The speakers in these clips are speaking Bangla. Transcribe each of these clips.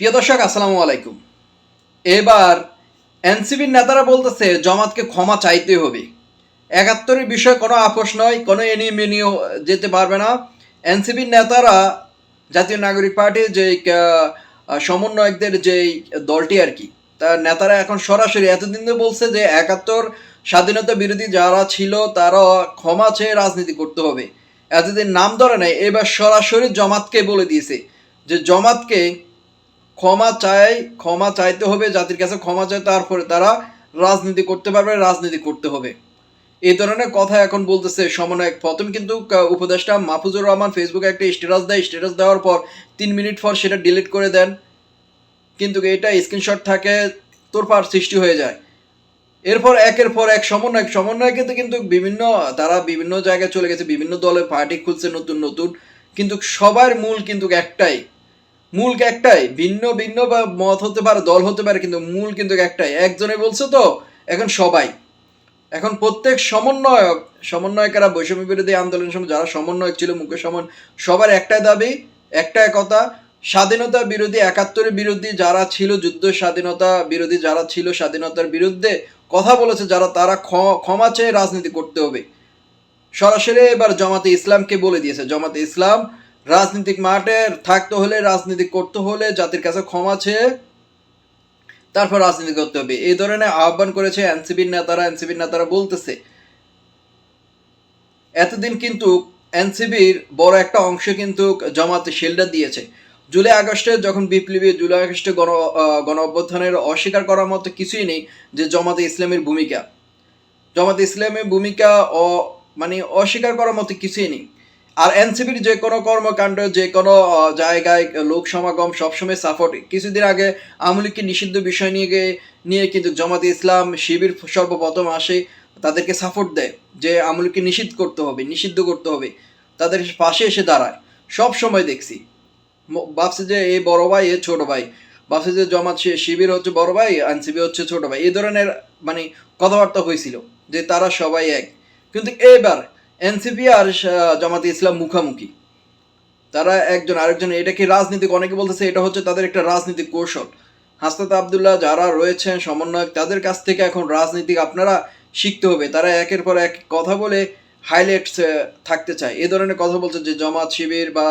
প্রিয় দর্শক, আসসালামু আলাইকুম। এবার এনসিবির নেতারা বলতেছে, জমাতকে ক্ষমা চাইতে হবে। একাত্তরের বিষয়ে কোনো আপোষ নয়, কোনো এনি মেনিও যেতে পারবে না। এনসিবির নেতারা জাতীয় নাগরিক পার্টির যে সমন্বয়কদের যে দলটি আর কি, তার নেতারা এখন সরাসরি এতদিন বলছে যে, একাত্তর স্বাধীনতা বিরোধী যারা ছিল, তারা ক্ষমা চেয়ে রাজনীতি করতে হবে। এতদিন নাম ধরে নেয় এবার সরাসরি জমাতকে বলে দিয়েছে যে, জমাতকে ক্ষমা চাই, ক্ষমা চাইতে হবে, জাতির কাছে ক্ষমা চাই, তারপরে তারা রাজনীতি করতে পারবে, রাজনীতি করতে হবে। এই ধরনের কথা এখন বলতেছে সমন্বয়ক প্রথম কিন্তু উপদেষ্টা মাহফুজুর রহমান ফেসবুকে একটা স্ট্যাটাস দেয়। স্ট্যাটাস দেওয়ার পর তিন মিনিট পর সেটা ডিলিট করে দেন। কিন্তু এটা স্ক্রিনশট থাকে, তোরপার সৃষ্টি হয়ে যায়। এরপর একের পর এক সমন্বয়ক, সমন্বয়কে তো কিন্তু বিভিন্ন, তারা বিভিন্ন জায়গায় চলে গেছে, বিভিন্ন দলে পার্টি খুলছে নতুন নতুন। কিন্তু সবার মূল কিন্তু একটাই মূল একটাই, ভিন্ন ভিন্ন বা মত হতে পারে, দল হতে পারে, কিন্তু মূল কিন্তু একটাই। একজনে বলছে তো, এখন সবাই। এখন প্রত্যেক সমন্বয়ক, সমন্বয়কেরা বৈষম্য বিরোধী আন্দোলনের সময় যারা সমন্বয়ক ছিল মুকেশ সমন, সবার একটাই দাবি, একটাই কথা, স্বাধীনতা বিরোধী, একাত্তরের বিরোধী যারা ছিল, যুদ্ধ স্বাধীনতা বিরোধী যারা ছিল, স্বাধীনতার বিরুদ্ধে কথা বলেছে, যারা তারা ক্ষ- ক্ষমা চেয়ে রাজনীতি করতে হবে। সরাসরি এবার জমাতে ইসলামকে বলে দিয়েছে। জমাতে ইসলাম রাজনৈতিক মাঠে থাকতে হলে, রাজনীতি করতে হলে, জাতির কাছে ক্ষমা চেয়ে তারপর রাজনীতি করতে হবে। এই ধরনের আহ্বান করেছে এনসিপির নেতারা। এনসিপির নেতারা বলতেছে, এতদিন কিন্তু এনসিবির বড় একটা অংশ কিন্তু জামাতে শেল্ডার দিয়েছে। জুলাই আগস্টে যখন বিপ্লবী জুলাই আগস্টে গণ গণ অভ্যুত্থানের অস্বীকার করার মতো কিছুই নেই যে জমাতে ইসলামের ভূমিকা। জমাতে ইসলামের ভূমিকা মানে অস্বীকার করার মতো কিছুই নেই। আর এনসিপির যে কোনো কর্মকাণ্ড, যে কোনো জায়গায় লোক সমাগম সবসময় সাপোর্ট কিছুদিন আগে আমলিকে নিষিদ্ধ বিষয় নিয়ে নিয়ে কিন্তু জামাতে ইসলাম শিবির সর্বপ্রথম আসে, তাদেরকে সাপোর্ট দেয় যে আমলিকে নিষিদ্ধ করতে হবে, নিষিদ্ধ করতে হবে। তাদের পাশে এসে দাঁড়ায়। সব সময় দেখছি ভাবছে যে এই বড় ভাই, এ ছোট ভাই। ভাবছে যে জমাত শিবির হচ্ছে বড় ভাই এনসিবি হচ্ছে ছোট ভাই। এই ধরনের মানে কথাবার্তা হয়েছিল যে তারা সবাই এক। কিন্তু এবার এনসিপি আর জামাতে ইসলাম মুখামুখি। তারা একজন আরেকজন, এটা কি রাজনীতিক? অনেকে বলতেছে এটা হচ্ছে তাদের একটা রাজনীতিক কৌশল। হাসনাত আবদুল্লাহ যারা রয়েছেন, সমন্বয়ক, তাদের কাছ থেকে এখন রাজনীতিক আপনারা শিখতে হবে। তারা একের পর এক কথা বলে হাইলাইটস থাকতে চায়। এ ধরনের কথা বলছে যে জমাত শিবির বা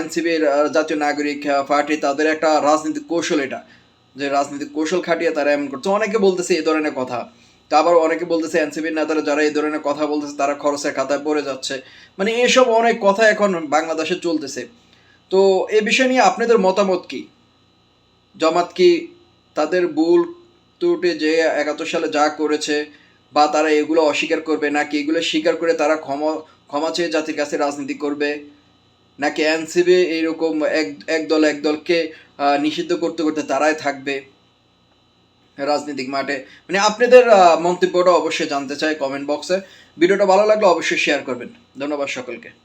এনসিবির জাতীয় নাগরিক পার্টি, তাদের একটা রাজনৈতিক কৌশল এটা। যে রাজনৈতিক কৌশল খাটিয়ে তারা এমন করছে। অনেকে বলতেছে এই ধরনের কথা। তা আবার অনেকে বলতেছে এনসিবির নেতারা যারা এই ধরনের কথা বলতেছে, তারা খরচের খাতায় পড়ে যাচ্ছে। মানে এসব অনেক কথা এখন বাংলাদেশে চলতেছে। তো এ বিষয় নিয়ে আপনাদের মতামত কি? জমাত কি তাদের ভুল ত্রুটি যে একাত্তর সালে যা করেছে বা তারা এগুলো অস্বীকার করবে, নাকি এগুলো স্বীকার করে তারা ক্ষমা ক্ষমা চেয়ে জাতির কাছে রাজনীতি করবে? নাকি এনসিবি এইরকম এক এক দল এক দলকে নিষিদ্ধ করতে করতে তারাই থাকবে? রাজনৈতিক মাঠে। মানে আপনাদের মন্তব্যটা অবশ্যই জানতে চাই কমেন্ট বক্সে। ভিডিওটা ভালো লাগলে অবশ্যই শেয়ার করবেন। ধন্যবাদ সকলকে।